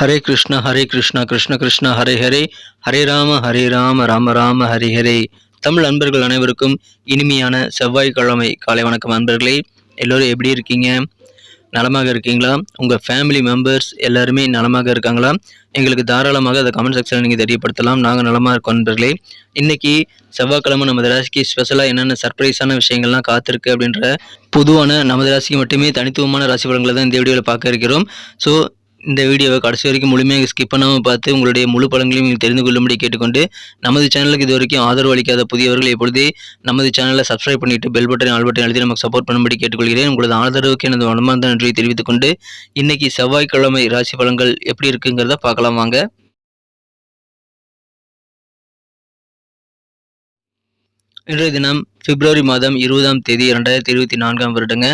ஹரே கிருஷ்ணா ஹரே கிருஷ்ணா கிருஷ்ண கிருஷ்ணா ஹரே ஹரே. ஹரே ராம ஹரே ராம ராம ராம ஹரே ஹரே. தமிழ் அன்பர்கள் அனைவருக்கும் இனிமையான செவ்வாய்க்கிழமை காலை வணக்கம் அன்பர்களே. எல்லோரும் எப்படி இருக்கீங்க? நலமாக இருக்கீங்களா? உங்கள் ஃபேமிலி மெம்பர்ஸ் எல்லாருமே நலமாக இருக்காங்களா? எங்களுக்கு தாராளமாக அதை கமெண்ட் செக்ஷனில் நீங்கள் தெரியப்படுத்தலாம். நாங்கள் நலமாக இருக்கோம் நண்பர்களே இன்றைக்கி செவ்வாய்க்கிழமை நமது ராசிக்கு ஸ்பெஷலாக என்னென்ன சர்ப்ரைஸான விஷயங்கள்லாம் காத்திருக்கு அப்படின்ற பொதுவான நமது ராசிக்கு மட்டுமே தனித்துவமான ராசி பலன்களை தான் இந்த வீடியோவில் பார்க்க இருக்கிறோம். ஸோ இந்த வீடியோவை கடைசி வரைக்கும் முழுமையாக ஸ்கிப் பண்ணாமல் பார்த்து உங்களுடைய முழு பலன்களையும் நீங்கள் தெரிந்து கொள்ளும்படி கேட்டுக்கொண்டு நமது சேனலுக்கு இது வரைக்கும் ஆதரவு அளிக்காத புதியவர்கள் எப்பொழுதே நமது சேனலை சப்ஸ்கிரைப் பண்ணிவிட்டு பெல் பட்டன் ஆல் பட்டன் அழுத்தி நமக்கு சப்போர்ட் பண்ணும்படி கேட்டுக்கொள்கிறேன். உங்களது ஆதரவுக்கு எனது மனமார்ந்த நன்றியை தெரிவித்துக் கொண்டு இன்றைக்கி செவ்வாய்க்கிழமை ராசி பலன்கள் எப்படி இருக்குங்கிறத பார்க்கலாம் வாங்க. இன்றைய தினம் பிப்ரவரி மாதம் இருபதாம் தேதி இரண்டாயிரத்தி இருபத்தி நான்காம் வருடங்க.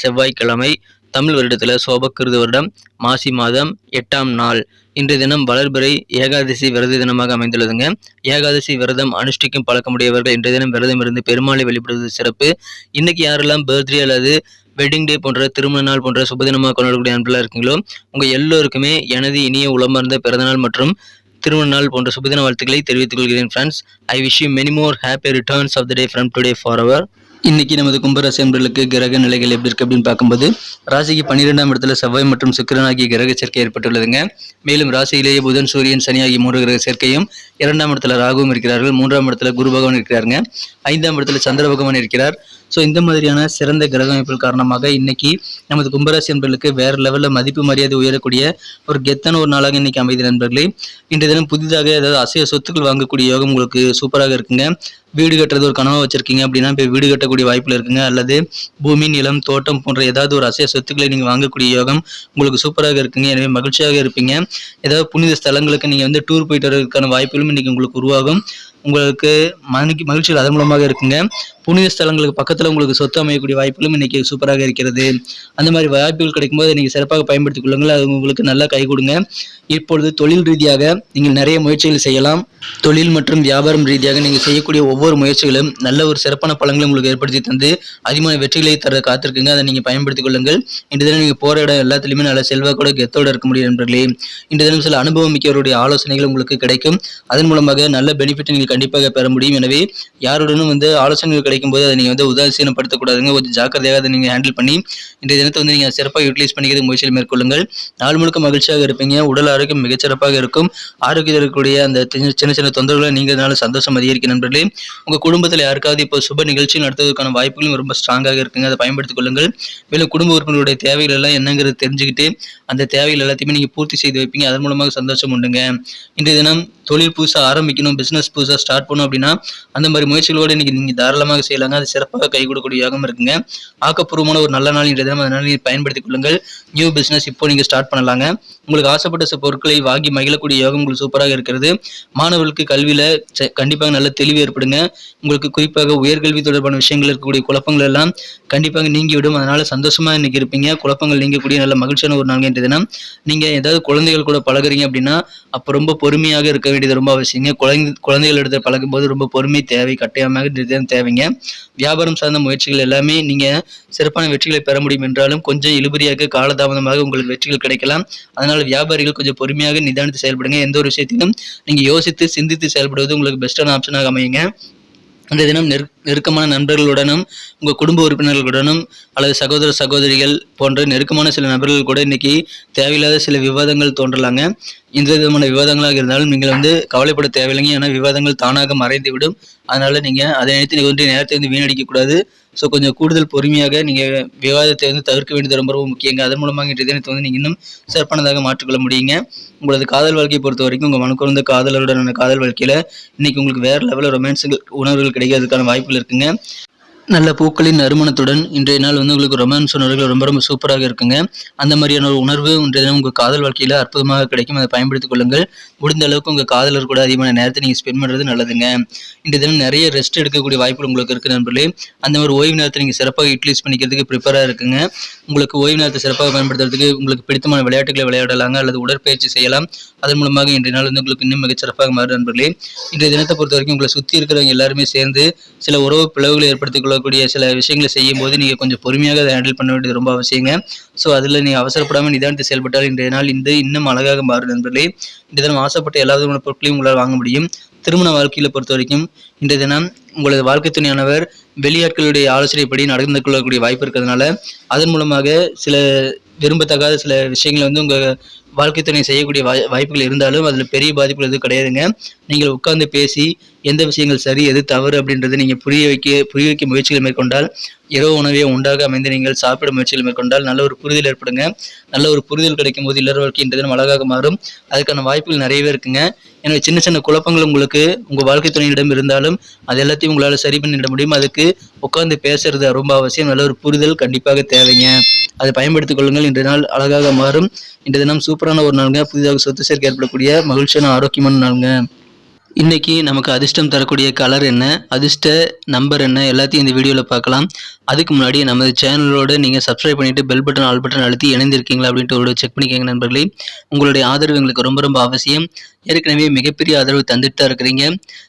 செவ்வாய்க்கிழமை தமிழ் வருடத்தில் சோபக்கிருது வருடம் மாசி மாதம் எட்டாம் நாள். இன்றைய தினம் வளர்பிறை ஏகாதசி விரத தினமாக அமைந்துள்ளதுங்க. ஏகாதசி விரதம் அனுஷ்டிக்கும் பழக்கமுடையவர்கள் இன்றைய தினம் விரதம் இருந்து பெருமாளை வழிபடுவது சிறப்பு. இன்னைக்கு யாரெல்லாம் பர்த்டே அல்லது வெட்டிங் டே போன்ற திருமண நாள் போன்ற சுபதினமாக கொண்டாடக்கூடிய நண்பர்களாக இருக்கீங்களோ உங்கள் எல்லோருக்குமே எனது இனிய உளமார்ந்த பிறந்தநாள் மற்றும் திருமண நாள் போன்ற சுபதின வாழ்த்துக்களை தெரிவித்துக் கொள்கிறேன் friends I wish you many more happy returns of the day from today for our இன்னைக்கு நமது கும்பராசி அன்பர்களுக்கு கிரக நிலைகள் எப்படி இருக்கு அப்படின்னு பார்க்கும்போது ராசிக்கு பன்னிரெண்டாம் இடத்துல செவ்வாய் மற்றும் சுக்கிரன் ஆகிய கிரக சேர்க்கை ஏற்பட்டுள்ளதுங்க. மேலும் ராசியிலேயே புதன் சூரியன் சனி ஆகிய மூன்று கிரக சேர்க்கையும் இரண்டாம் இடத்துல ராகுவும் இருக்கிறார்கள் மூன்றாம் இடத்துல குரு பகவான் இருக்கிறாருங்க. ஐந்தாம் இடத்துல சந்திர பகவான் இருக்கிறார். ஸோ இந்த மாதிரியான சிறந்த கிரக அமைப்புகள் காரணமாக இன்னைக்கு நமது கும்பராசி நண்பர்களுக்கு வேற லெவலில் மதிப்பு மரியாதை உயரக்கூடிய ஒரு கெத்தன ஒரு நாளாக இன்னைக்கு அமைதி நண்பர்களே. இன்றைய தினம் புதிதாக ஏதாவது அசைய சொத்துக்கள் வாங்கக்கூடிய யோகம் உங்களுக்கு சூப்பராக இருக்குங்க. வீடு கட்டுறது ஒரு கனவா வச்சிருக்கீங்க அப்படின்னா இப்போ வீடு கட்டக்கூடிய வாய்ப்புல இருக்குங்க. அல்லது பூமி நிலம் தோட்டம் போன்ற ஏதாவது ஒரு அசைய சொத்துக்களை நீங்கள் வாங்கக்கூடிய யோகம் உங்களுக்கு சூப்பராக இருக்குங்க. எனவே மகிழ்ச்சியாக இருப்பீங்க. ஏதாவது புனித ஸ்தலங்களுக்கு நீங்கள் வந்து டூர் போயிட்டு வரதுக்கான வாய்ப்புகளும் இன்னைக்கு உங்களுக்கு உருவாகும். உங்களுக்கு மகிழ்ச்சி மகிழ்ச்சிகள் அதன் மூலமாக இருக்குங்க. புண்ணிய ஸ்தலங்களுக்கு பக்கத்தில் உங்களுக்கு சொத்து அமையக்கூடிய வாய்ப்புகளும் இன்னைக்கு சூப்பராக இருக்கிறது. அந்த மாதிரி வாய்ப்புகள் கிடைக்கும்போது நீங்கள் சிறப்பாக பயன்படுத்திக் கொள்ளுங்கள். அது உங்களுக்கு நல்லா கை கொடுங்க. இப்பொழுது தொழில் ரீதியாக நீங்கள் நிறைய முயற்சிகள் செய்யலாம். தொழில் மற்றும் வியாபாரம் ரீதியாக நீங்கள் செய்யக்கூடிய ஒவ்வொரு முயற்சிகளும் நல்ல ஒரு சிறப்பான பலங்களை உங்களுக்கு ஏற்படுத்தி தந்து அதிகமான வெற்றிகளை தர காத்திருக்குங்க. அதை நீங்கள் பயன்படுத்திக் கொள்ளுங்கள். இன்று தினம் நீங்கள் போகிற இடம் எல்லாத்துலேயுமே நல்ல செல்வாக்கோட கெத்தோட இருக்க முடியும் நண்பர்களே. இன்று தினம் சில அனுபவம் மிக்கவருடைய ஆலோசனைகள் உங்களுக்கு கிடைக்கும். அதன் மூலமாக நல்ல பெனிஃபிட் நீங்கள் கண்டிப்பாக பெற முடியும். எனவே யாருடனும் வந்து ஆலோசனைகள் கிடைக்கும் போது அதை நீங்கள் வந்து உதாசீனப்படுத்தக்கூடாதுங்க. கொஞ்சம் ஜாக்கிரதையாக அதை நீங்கள் ஹேண்டில் பண்ணி இன்றைய தினத்தை வந்து நீங்கள் சிறப்பாக யூட்டிலைஸ் பண்ணிக்கிறது முயற்சியில் மேற்கொள்ளுங்கள். நாள் முழுக்க மகிழ்ச்சியாக இருப்பீங்க. உடல் ஆரோக்கியம் மிகச்சிறப்பாக இருக்கும். ஆரோக்கியத்தில் இருக்கக்கூடிய அந்த சின்ன சின்ன சின்ன தொந்தரவுகளை நீங்கிறதுனால சந்தோஷம் அதிகரிக்கும் நண்பர்களே. உங்கள் குடும்பத்தில் யாருக்காவது இப்போ சுப நிகழ்ச்சி நடத்துவதற்கான வாய்ப்புகளும் ரொம்ப ஸ்ட்ராங்காக இருக்குங்க. அதை பயன்படுத்திக் கொள்ளுங்கள். மேலும் குடும்ப உறுப்பினருடைய தேவைகள் எல்லாம் என்னங்கிறது தெரிஞ்சுக்கிட்டு அந்த தேவைகள் எல்லாத்தையுமே நீங்கள் பூர்த்தி செய்து வைப்பீங்க. அதன் மூலமாக சந்தோஷம் உண்டுங்க. இன்றைய தினம் தொழில் புதுசாக ஆரம்பிக்கணும் பிஸ்னஸ் புதுசாக ஸ்டார்ட் பண்ணணும் அப்படின்னா அந்த மாதிரி முயற்சிகளோடு இன்னைக்கு நீங்கள் தாராளமாக செய்யலாங்க. அது சிறப்பாக கை கொடுக்கக்கூடிய யோகம் இருக்குங்க. ஆக்கப்பூர்வமான ஒரு நல்ல நாள் இன்றைய தினம். நீங்கள் பயன்படுத்திக் கொள்ளுங்கள். நியூ பிஸ்னஸ் இப்போ நீங்கள் ஸ்டார்ட் பண்ணலாங்க. உங்களுக்கு ஆசைப்பட்ட சில பொருட்களை வாங்கி மகிழக்கூடிய யோகம் உங்களுக்கு சூப்பராக இருக்கிறது. மாணவர்களுக்கு கல்வியில் கண்டிப்பாக நல்ல தெளிவு ஏற்படுங்க. உங்களுக்கு குறிப்பாக உயர்கல்வி தொடர்பான விஷயங்கள் இருக்கக்கூடிய குழப்பங்கள் எல்லாம் கண்டிப்பாக நீங்கிவிடும். அதனால் சந்தோஷமா இன்னைக்கு இருப்பீங்க. குழப்பங்கள் நீங்கக்கூடிய நல்ல மகிழ்ச்சியான ஒரு நாள் என்ற தினம். நீங்கள் ஏதாவது குழந்தைகள் கூட பழகுறீங்க அப்படின்னா அப்போ ரொம்ப பொறுமையாக இருக்க வேண்டியது ரொம்ப அவசியங்க. குழந்தை குழந்தைகள் எடுத்து பழகும்போது ரொம்ப பொறுமை தேவை கட்டாயமாக தேவைங்க. வியாபாரம் சார்ந்த முயற்சிகள் எல்லாமே நீங்க சிறப்பான வெற்றிகளை பெற முடியும் என்றாலும் கொஞ்சம் இழுபறியாக காலதாமதமாக உங்களுக்கு வெற்றிகள் கிடைக்கலாம். அதனால் வியாபாரிகள் கொஞ்சம் பொறுமையாக நிதானித்து செயல்படுங்க. எந்த ஒரு விஷயத்திலும் நீங்க யோசித்து சிந்தித்து செயல்படுவது உங்களுக்கு பெஸ்டான ஆப்ஷனாக அமையுங்க. அந்த தினம் நெரு நெருக்கமான நண்பர்களுடனும் உங்கள் குடும்ப உறுப்பினர்களுடனும் அல்லது சகோதர சகோதரிகள் போன்ற நெருக்கமான சில நபர்கள் கூட இன்னைக்கு தேவையில்லாத சில விவாதங்கள் தோன்றலாங்க. எந்த விதமான விவாதங்களாக இருந்தாலும் நீங்கள் வந்து கவலைப்பட தேவையில்லைங்க. ஏன்னா விவாதங்கள் தானாக மறைந்து விடும் அதனால் நீங்கள் அதை நினைத்து நீங்கள் வந்து நேரத்தை வந்து வீணடிக்க கூடாது ஸோ கொஞ்சம் கூடுதல் பொறுமையாக நீங்கள் விவாதத்தை வந்து தவிர்க்க வேண்டியது ரொம்ப ரொம்ப முக்கியங்க. அதன் மூலமாக இன்றைய தினத்தை வந்து நீங்கள் இன்னும் சிறப்பானதாக மாற்றிக்கொள்ள முடியுங்க. உங்களது காதல் வாழ்க்கையை பொறுத்த வரைக்கும் உங்கள் மனக்குறந்த காதலருடனான காதல் வாழ்க்கையில் இன்னைக்கு உங்களுக்கு வேறு லெவலில் ரொமான்ஸுகள் உணர்வுகள் கிடைக்கிறதுக்கான வாய்ப்புகள் இருக்குங்க. நல்ல பூக்களின் நறுமணத்துடன் இன்றைய நாள் வந்து உங்களுக்கு ரொமான்ஸ் உணர்வுகள் ரொம்ப ரொம்ப சூப்பராக இருக்குங்க. அந்த மாதிரியான ஒரு உணர்வு இன்றைய தினம் உங்கள் காதல் வாழ்க்கையில் அற்புதமாக கிடைக்கும். அதை பயன்படுத்திக் கொள்ளுங்கள். முடிந்த அளவுக்கு உங்கள் காதலர் கூட அதிகமான நேரத்தை நீங்கள் ஸ்பெண்ட் பண்ணுறது நல்லதுங்க. இன்றைய தினம் நிறைய ரெஸ்ட் எடுக்கக்கூடிய வாய்ப்புகள் உங்களுக்கு இருக்குது நண்பர்களே. அந்த மாதிரி ஓய்வு நேரத்தை நீங்கள் சிறப்பாக யூட்டிலைஸ் பண்ணிக்கிறதுக்கு ப்ரிப்பராக இருக்குங்க. உங்களுக்கு ஓய்வு நேரத்தை சிறப்பாக பயன்படுத்துறதுக்கு உங்களுக்கு பிடித்தமான விளையாட்டுகளை விளையாடலாங்க அல்லது உடற்பயிற்சி செய்யலாம். அதன் மூலமாக இன்றைய நாள் வந்து உங்களுக்கு இன்னும் மிகச்சிறப்பாக மாறும் நண்பர்களே. இன்றைய தினத்தை பொறுத்த வரைக்கும் உங்களை சுற்றி இருக்கிறவங்க எல்லாருமே சேர்ந்து சில உறவு பிளவுகளை ஏற்படுத்திக் கொள்ள சொல்லக்கூடிய சில விஷயங்களை செய்யும் போது நீங்கள் கொஞ்சம் பொறுமையாக அதை ஹேண்டில் பண்ண வேண்டியது ரொம்ப அவசியங்க. ஸோ அதில் நீங்கள் அவசரப்படாமல் நிதானத்தை செயல்பட்டால் இன்றைய நாள் இந்த இன்னும் அழகாக மாறும் நண்பர்களே. இன்றைய தினம் ஆசைப்பட்ட எல்லா விதமான பொருட்களையும் உங்களால் வாங்க முடியும். திருமண வாழ்க்கையில் பொறுத்த வரைக்கும் இன்றைய தினம் உங்களது வாழ்க்கை துணையானவர் வெளியாட்களுடைய ஆலோசனைப்படி நடந்து கொள்ளக்கூடிய வாய்ப்பு இருக்கிறதுனால அதன் மூலமாக சில விரும்பத்தகாத சில விஷயங்களை வந்து உங்கள் வாழ்க்கை துணை செய்யக்கூடிய வாய் வாய்ப்புகள் இருந்தாலும் அதில் பெரிய பாதிப்புகள் எதுவும் கிடையாதுங்க. நீங்கள் உட்கார்ந்து பேசி எந்த விஷயங்கள் சரி எது தவறு அப்படின்றத நீங்கள் புரிய வைக்க புரிய வைக்க முயற்சிகள் மேற்கொண்டால் இரவு உணவே உண்டாக அமைந்து நீங்கள் சாப்பிட முயற்சிகள் மேற்கொண்டால் நல்ல ஒரு புரிதல் ஏற்படுங்க. நல்ல ஒரு புரிதல் கிடைக்கும் போது இல்லற வாழ்க்கை அழகாக மாறும். அதுக்கான வாய்ப்புகள் நிறையவே இருக்குங்க. எனவே சின்ன சின்ன குழப்பங்கள் உங்களுக்கு உங்கள் வாழ்க்கை துணையிடம் இருந்தாலும் அது எல்லாத்தையும் உங்களால் சரி பண்ணிட முடியும். அதுக்கு உட்காந்து பேசுறது ரொம்ப அவசியம். நல்ல ஒரு புரிதல் கண்டிப்பாக தேவைங்க. அதை பயன்படுத்திக் கொள்ளுங்கள். இன்றைய நாள் அழகாக மாறும். இன்றைய தினம் சூப்பரான ஒரு நாளுங்க. புதிதாக சொத்து சேர்க்கை ஏற்படக்கூடிய மகிழ்ச்சியான ஆரோக்கியமான நாளுங்க. இன்றைக்கி நமக்கு அதிர்ஷ்டம் தரக்கூடிய கலர் என்ன? அதிர்ஷ்ட நம்பர் என்ன? எல்லாத்தையும் இந்த வீடியோவில் பார்க்கலாம். அதுக்கு முன்னாடி நமது சேனலோடு நீங்கள் சப்ஸ்கிரைப் பண்ணிவிட்டு பெல் பட்டன் ஆல் பட்டன் அழுத்தி இணைந்திருக்கீங்களா அப்படின்ட்டு ஒரு செக் பண்ணிக்கோங்க நண்பர்களே. உங்களுடைய ஆதரவு எங்களுக்கு ரொம்ப ரொம்ப அவசியம். ஏற்கனவே மிகப்பெரிய ஆதரவு தந்துட்டு தான் இருக்கிறீங்க.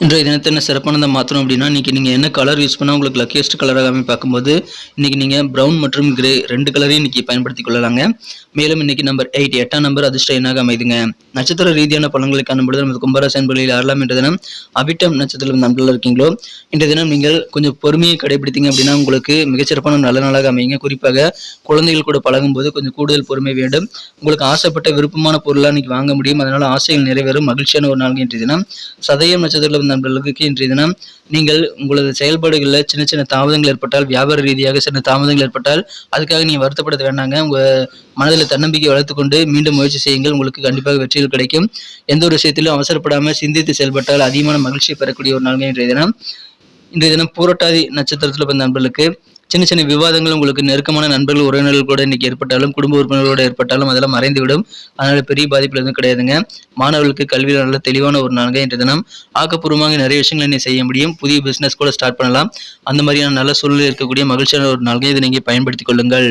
இன்றைய தினத்தை என்ன சிறப்பானதை மாற்றணும் அப்படின்னா இன்றைக்கி நீங்கள் என்ன கலர் யூஸ் பண்ணால் உங்களுக்கு லக்கியஸ்ட் கலராக அமைப்பு பார்க்கும்போது இன்றைக்கி நீங்கள் ப்ரௌன் மற்றும் கிரே ரெண்டு கலரையும் இன்றைக்கி பயன்படுத்தி கொள்ளலாங்க. மேலும் இன்றைக்கி நம்பர் எயிட் எட்டாம் நம்பர் அதிர்ஷ்ட எண்ணாக அமைதுங்க. நட்சத்திர ரீதியான பலன்களை காணும்பொழுது நமது கும்பராசன் பள்ளியில் ஆறலாம் என்ற தினம் அபிட்டம் நட்சத்திரம் நண்பர்கள் இருக்கீங்களோ இன்றைய தினம் நீங்கள் கொஞ்சம் பொறுமையை கடைபிடித்தீங்க அப்படின்னா உங்களுக்கு மிகச்சிறப்பான நல்ல நாளாக அமைங்க குறிப்பாக குழந்தைகள் கூட பழகும்போது கொஞ்சம் கூடுதல் பொறுமை வேண்டும். உங்களுக்கு ஆசைப்பட்ட விருப்பமான பொருளாக இன்றைக்கி வாங்க முடியும். அதனால் ஆசைகள் நிறைவேறும். மகிழ்ச்சியான ஒரு நாள் இன்றைய தினம். சதயம் நட்சத்திரம் நண்பர்களுக்கு இன்றைய தினம் நீங்கள் உங்களது செயல்பாடுகளில் சின்ன சின்ன தாமதங்கள் ஏற்பட்டால் வியாபார ரீதியாக சின்ன தாமதங்கள் ஏற்பட்டால் அதுக்காக நீங்கள் வருத்தப்படுத்த வேண்டாங்க. உங்கள் மனதில் தன்னம்பிக்கை வளர்த்துக்கொண்டு மீண்டும் முயற்சி செய்யுங்கள். உங்களுக்கு கண்டிப்பாக வெற்றிகள் கிடைக்கும். எந்த ஒரு விஷயத்திலும் அவசரப்படாமல் சிந்தித்து செயல்பட்டால் அதிகமான மகிழ்ச்சியை பெறக்கூடிய ஒரு நாள்கள் இன்றைய தினம். இன்றைய தினம் பூரட்டாதி நட்சத்திரத்தில் பிறந்த நண்பர்களுக்கு சின்ன சின்ன விவாதங்கள் உங்களுக்கு நெருக்கமான நண்பர்கள் உறவினர்கள் கூட இன்னைக்கு ஏற்பட்டாலும் குடும்ப உறுப்பினர்களோட ஏற்பட்டாலும் அதெல்லாம் மறைந்துவிடும். அதனால பெரிய பாதிப்புல எதுவும் கிடையாதுங்க. மாணவர்களுக்கு கல்வியில் நல்ல தெளிவான ஒரு நாளுங்க இன்றைய தினம். ஆக்கப்பூர்வமாக நிறைய விஷயங்களை நீ செய்ய முடியும். புதிய பிசினஸ் கூட ஸ்டார்ட் பண்ணலாம். அந்த மாதிரியான நல்ல சூழ்நிலை இருக்கக்கூடிய மகிழ்ச்சியான ஒரு நாளுங்க இதை நீங்க பயன்படுத்திக் கொள்ளுங்கள்.